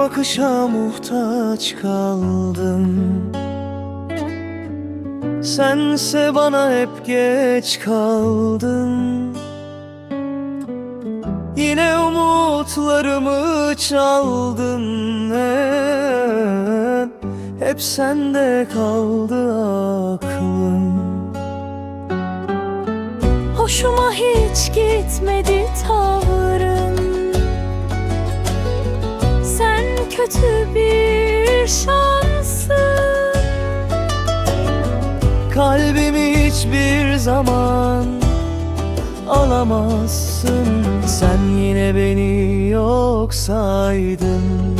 bakışa muhtaç kaldım. Sense bana hep geç kaldın. Yine umutlarımı çaldın. Hep Hep sende kaldı aklım. Hoşuma hiç gitmedi tavrın kötü bir şansın. Kalbimi hiçbir zaman alamazsın. Sen yine beni yok saydın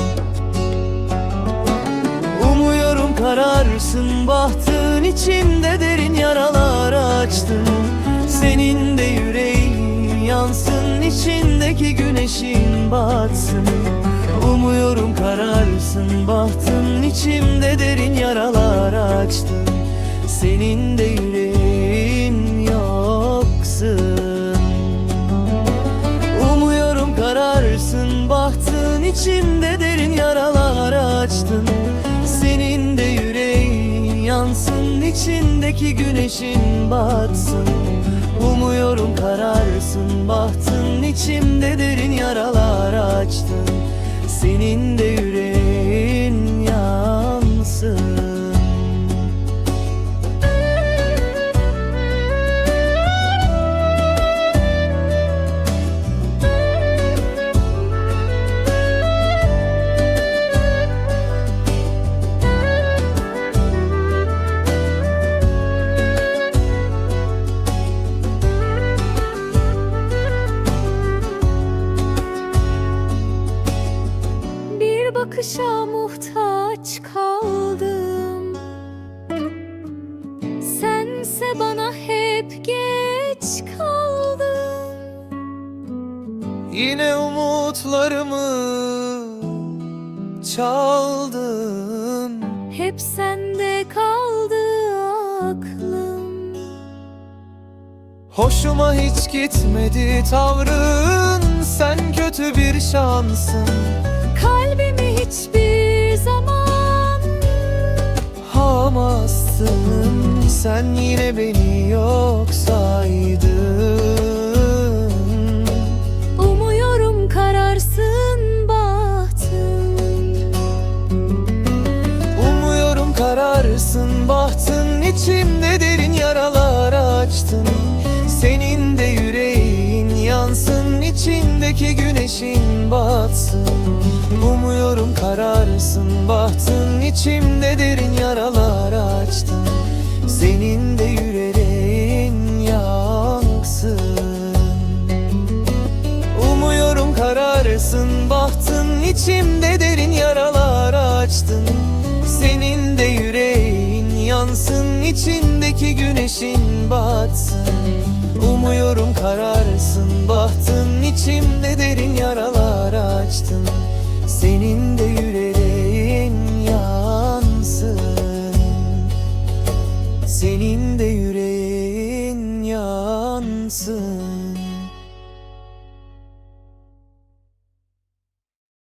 Umuyorum kararsın bahtın içimde derin yaralar açtın. Senin de yüreğin yansın içindeki güneşin batsın Umuyorum kararsın bahtın içimde derin yaralar açtın Senin de yüreğin yoksun Umuyorum kararsın bahtın içimde derin yaralar açtın Senin de yüreğin yansın içindeki güneşin batsın. Umuyorum kararsın bahtın içimde derin yaralar açtın Senin de yüreğin bakışa muhtaç kaldım. Sense bana hep geç kaldın Yine umutlarımı çaldın. Hep sende kaldı aklım. Hoşuma hiç gitmedi tavrın. Sen kötü bir şansın hiçbir zaman. Hamasın Sen yine beni yok saydın. Umuyorum kararsın bahtım Umuyorum kararsın bahtın içimde derin yaralar açtın. Senin de yüreğin yansın içindeki güneşin batsın kararsın bahtın içimde derin yaralar açtın. Senin de yüreğin yansın. Umuyorum kararsın bahtın içimde derin yaralar açtın. Senin de yüreğin yansın içindeki güneşin batsın. Umuyorum kararsın bahtın içimde derin yaralar açtın. Senin yansın